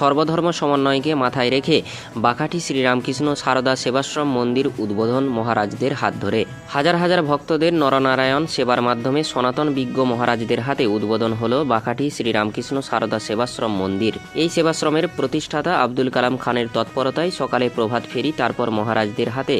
সর্বধর্ম সমন্বয়কে মাথায় রেখে বাকাঠি শ্রীরামকৃষ্ণ সারদা সেবাশ্রম মন্দির উদ্বোধন মহারাজদের হাত ধরে। হাজার হাজার ভক্তদের নরনারায়ণ সেবার মাধ্যমে সনাতন বিজ্ঞ মহারাজদের হাতে উদ্বোধন হল বাকাঠি শ্রীরামকৃষ্ণ সারদা সেবাশ্রম মন্দির। এই সেবাশ্রমের প্রতিষ্ঠাতা আব্দুল কালাম খানের তৎপরতায় সকালে প্রভাত ফেরি, তারপর মহারাজদের হাতে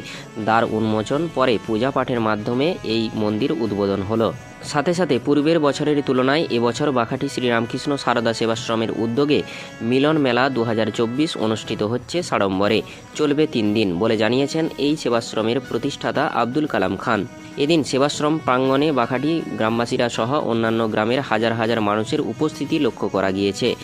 দ্বার উন্মোচন, পরে পূজা পাঠের মাধ্যমে এই মন্দির উদ্বোধন হলো। সাথে সাথে পূর্বের বছরের তুলনায় এবছর বাখাটি শ্রীরামকৃষ্ণ সারদা সেবাশ্রমের উদ্যোগে মিলন মেলা দু হাজার চব্বিশ অনুষ্ঠিত হচ্ছে সাড়ম্বরে। চলবে তিন দিন বলে জানিয়েছেন এই সেবাশ্রমের প্রতিষ্ঠাতা আব্দুল কালাম খান। এদিন সেবাশ্রম প্রাঙ্গণে বাখাটি গ্রামবাসীরা সহ অন্যান্য গ্রামের হাজার হাজার মানুষের উপস্থিতি লক্ষ্য করা গিয়েছে।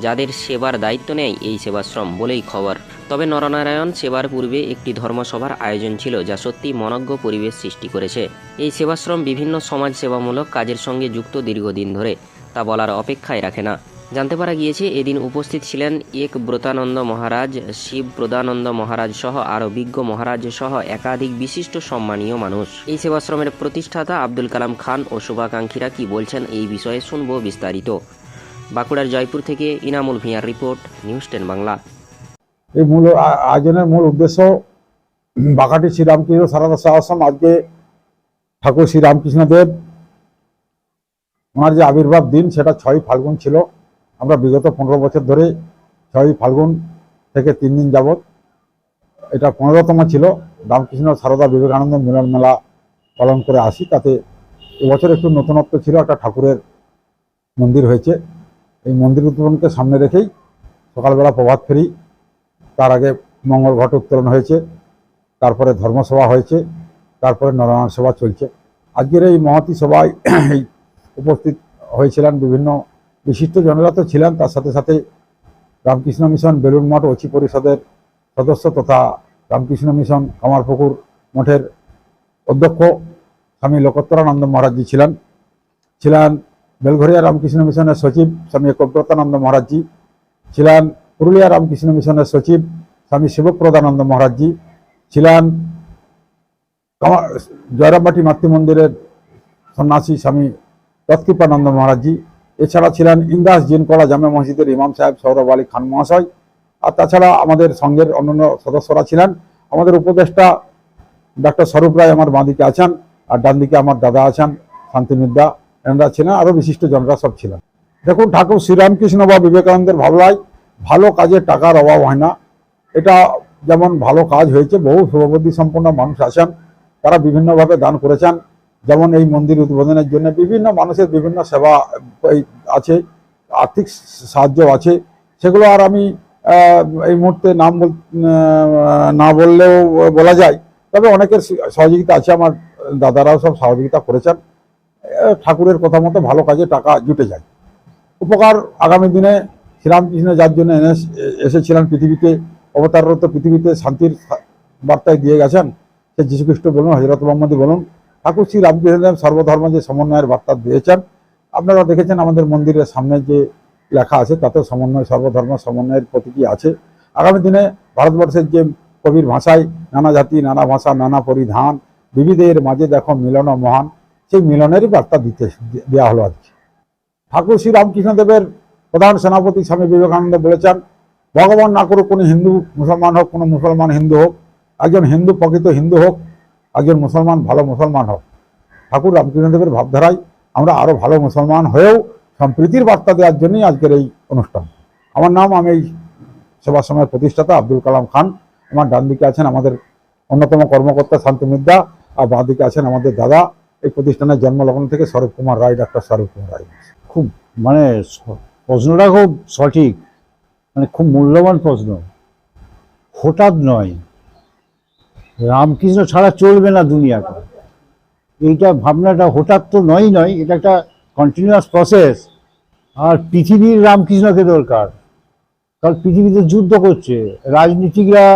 যাদের সেবার দায়িত্ব নেয় এই সেবাশ্রম বলেই খবর। তবে নরনারায়ণ সেবার পূর্বে একটি ধর্মসভার আয়োজন ছিল যা সত্যি মনজ্ঞ পরিবেশ সৃষ্টি করেছে। এই সেবাশ্রম বিভিন্ন সমাজ সেবামূলক কাজের সঙ্গে যুক্ত দীর্ঘদিন ধরে, তা বলার অপেক্ষায় রাখে না। জানতে পারা গিয়েছে, এদিন উপস্থিত ছিলেন এক ব্রতানন্দ মহারাজ, শিব প্রদানন্দ মহারাজ সহ আরও বিজ্ঞ মহারাজ সহ একাধিক বিশিষ্ট সম্মানীয় মানুষ। এই সেবাশ্রমের প্রতিষ্ঠাতা আব্দুল কালাম খান ও শুভাকাঙ্ক্ষীরা কি বলছেন এই বিষয়ে শুনব বিস্তারিত। বাঁকুড়ার জয়পুর থেকে ইনামুল ভিয়ার রিপোর্ট, নিউজ টেন বাংলা। এই মূল আয়োজনের মূল উদ্দেশ্য বাঘাটি শ্রীরামকৃষ্ণ সারদা আশ্রম আজকে ঠাকুর শ্রীরামকৃষ্ণদেব ওনার যে আবির্ভাব দিন, সেটা ছয় ফাল্গুন ছিল। আমরা বিগত পনেরো বছর ধরে ছয় ফাল্গুন থেকে তিন দিন যাবৎ এটা পনেরোতম ছিল। রামকৃষ্ণ সারদা বিবেকানন্দ মিলন মেলা পালন করে আসি। তাতে এবছর একটু নতুনত্ব ছিল, একটা ঠাকুরের মন্দির হয়েছে। এই মন্দির উদ্বোধনকে সামনে রেখেই সকালবেলা প্রভাত ফেরি তার আগে মঙ্গল ঘট উত্তোলন হয়েছে, তারপরে ধর্মসভা হয়েছে, তারপরে নরনারায়ণ সভা চলছে। আজকের এই মহাতি সভায় এই উপস্থিত হয়েছিলেন বিভিন্ন বিশিষ্ট জনেরা তো ছিলেন, তার সাথে সাথে রামকৃষ্ণ মিশন বেলুন মঠ অচি পরিষদের সদস্য তথা রামকৃষ্ণ মিশন, কামারপুকুর মঠের অধ্যক্ষ স্বামী লোকোত্তরানন্দ মহারাজজি ছিলেন। ছিলেন বেলঘরিয়া রামকৃষ্ণ মিশনের সচিব স্বামী একব্রতানন্দ মহারাজজি। ছিলেন পুরুলিয়া রামকৃষ্ণ মিশনের সচিব স্বামী শিবপ্রদানন্দ মহারাজজি ছিলেন জয়রামবাটি মাতৃ মন্দিরের সন্ন্যাসী স্বামী তৎকৃপানন্দ মহারাজজি। এছাড়া ছিলেন ইন্দাস জিনকলা জামে মসজিদের ইমাম সাহেব সৌরভ আলী খান মহাশয়। আর তাছাড়া আমাদের সঙ্গের অন্যান্য সদস্যরা ছিলেন। আমাদের উপদেষ্টা ডক্টর স্বরূপ রায় আমার বাঁদিকে আছেন আর ডান দিকে আমার দাদা আছেন শান্তিমিদ্যা এনারা ছিলেন, আরও বিশিষ্ট জনরা সব ছিলেন। দেখুন, ঠাকুর শ্রীরামকৃষ্ণ বা বিবেকানন্দের ভাবনায় ভালো কাজে টাকার অভাব হয় না। এটা যেমন ভালো কাজ হয়েছে, বহু শুভবুদ্ধি সম্পন্ন মানুষ আছেন, তারা বিভিন্নভাবে দান করেছেন। যেমন এই মন্দির উদ্বোধনের জন্য বিভিন্ন মানুষের বিভিন্ন সেবা আছে, আর্থিক সাহায্য আছে। সেগুলো আর আমি এই মুহূর্তে নাম না বললেও বলা যায়। তবে অনেকের সহযোগিতা আছে, আমার দাদারাও সব সহযোগিতা করেছেন। ঠাকুরের কথা মতো ভালো কাজে টাকা জুটে যায়। উপকার আগামী দিনে শ্রীরামকৃষ্ণ যার জন্য এনে- এসেছিলেন পৃথিবীতে, অবতাররত পৃথিবীতে শান্তির বার্তায় দিয়ে গেছেন, সে যীশুখ্রিস্ট বলুন হজরত মোহাম্মদী বলুন, ঠাকুর শ্রী রামকৃষ্ণদেব সর্বধর্ম যে সমন্বয়ের বার্তা দিয়েছেন, আপনারা দেখেছেন আমাদের মন্দিরের সামনে যে লেখা আছে তাতে সমন্বয়, সর্বধর্ম সমন্বয়ের প্রতীকী আছে। আগামী দিনে ভারতবর্ষের যে কবির ভাষায় নানা জাতি, নানা ভাষা, নানা পরিধান, বিবিধের মাঝে দেখো মিলন মহান, সেই মিলনেরই বার্তা দিতে দেওয়া হলো আজকে। ঠাকুর শ্রী রামকৃষ্ণদেবের প্রধান সেনাপতি স্বামী বিবেকানন্দ বলেছেন, ভগবান না করুক কোনো হিন্দু মুসলমান হোক, কোনো মুসলমান হিন্দু হোক, একজন হিন্দু প্রকৃত হিন্দু হোক, একজন মুসলমান ভালো মুসলমান হোক। ঠাকুর রামকৃষ্ণদেবের ভাবধারায় আমরা আরও ভালো মুসলমান হয়েও সম্প্রীতির বার্তা দেওয়ার জন্যই আজকের এই অনুষ্ঠান। আমার নাম, আমি এই সেবা সময়ের প্রতিষ্ঠাতা আব্দুল কালাম খান। আমার ডান দিকে আছেন আমাদের অন্যতম কর্মকর্তা শান্তি মিদ্যা আর বাঁ দিকে আছেন আমাদের দাদা। এই প্রতিষ্ঠানের জন্মলগ্ন থেকে স্বরূপ কুমার রায়, ডাক্তার স্বরূপ কুমার রায়। খুব মানে প্রশ্নটা খুব সঠিক মানে খুব মূল্যবান প্রশ্ন। হঠাৎ নয়, রামকৃষ্ণ ছাড়া চলবে না দুনিয়াটা এইটা ভাবনাটা হঠাৎ তো নয় নয়, এটা একটা কন্টিনিউয়াস প্রসেস আর পৃথিবীর রামকৃষ্ণকে দরকার, কারণ পৃথিবীতে যুদ্ধ করছে। রাজনীতিকরা,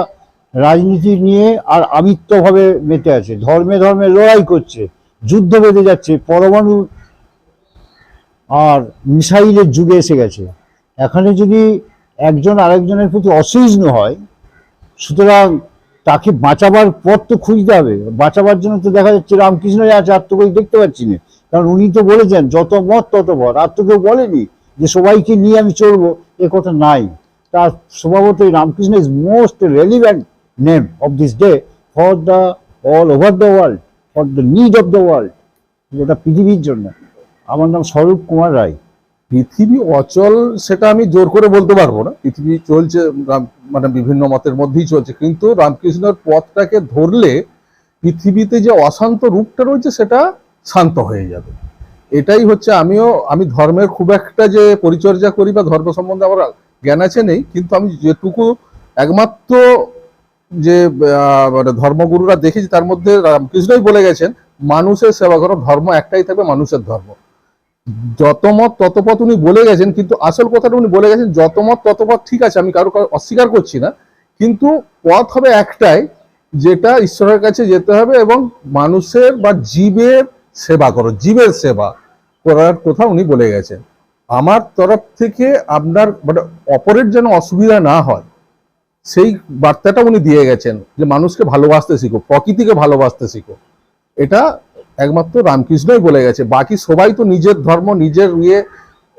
রাজনীতি নিয়ে আর আমিত্বভাবে মেতে আছে, ধর্মে ধর্মে লড়াই করছে, যুদ্ধ বেঁধে যাচ্ছে, পরমাণু আর মিসাইলের যুগে এসে গেছে। এখানে যদি একজন আরেকজনের প্রতি অসহিষ্ণু হয়, সুতরাং তাকে বাঁচাবার পথ তো খুঁজতে হবে। বাঁচাবার জন্য তো দেখা যাচ্ছে রামকৃষ্ণ আছে আর তো দেখতে পাচ্ছি না। কারণ উনি তো বলেছেন, যত মত তত বর আর তো কেউ বলেনি যে সবাইকে নিয়ে আমি চলবো, এ কথা নাই। তার স্বভাবতই Ramakrishna is most relevant name of this day for the all over the world for the need of the world গোটা পৃথিবীর জন্য। আমার নাম স্বরূপ কুমার রায়। পৃথিবী অচল, সেটা আমি জোর করে বলতে পারব না। পৃথিবী চলছে মানে বিভিন্ন মতের মধ্যেই চলছে। কিন্তু রামকৃষ্ণের পথটাকে ধরলে পৃথিবীতে যে অশান্ত রূপটা রয়েছে, সেটা শান্ত হয়ে যাবে। এটাই হচ্ছে আমিও, আমি ধর্মের খুব একটা যে পরিচর্যা করি বা ধর্ম সম্বন্ধে আমার জ্ঞান আছে নেই, কিন্তু আমি যেটুকু একমাত্র যে মানে ধর্মগুরুরা দেখেছি, তার মধ্যে রামকৃষ্ণই বলে গেছেন, মানুষের সেবা করো, ধর্ম একটাই থাকবে, মানুষের ধর্ম। যত মত, তত পথ উনি বলে গেছেন, কিন্তু আসল কথাটা উনি বলে গেছেন, যত মত, তত পথ ঠিক আছে, আমি কারও অস্বীকার করছি না। কিন্তু পথ হবে একটাই, যেটা ঈশ্বরের কাছে যেতে হবে এবং মানুষের বা জীবের সেবা করো, জীবের সেবা করার কথা উনি বলে গেছেন। আমার তরফ থেকে আপনার মানে অপরের যেন অসুবিধা না হয়, সেই বার্তাটা উনি দিয়ে গেছেন যে মানুষকে ভালোবাসতে শিখো, প্রকৃতিকে ভালোবাসতে শিখো। এটা একমাত্র রামকৃষ্ণই বলে গেছে। বাকি সবাই তো নিজের ধর্ম, নিজের ইয়ে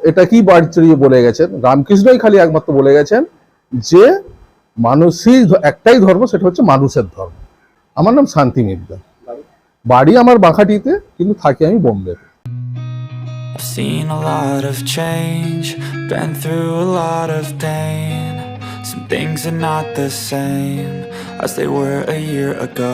এটা কি বাড়ি বলে গেছেন? রামকৃষ্ণই খালি একমাত্র বলে গেছেন যে মানুষই একটাই ধর্ম, সেটা হচ্ছে মানুষের ধর্ম। আমার নাম শান্তি মিদ্দা বাড়ি আমার বাঁখাটিতে, কিন্তু থাকি আমি বোম্বেতে। Things are not the same as they were a year ago.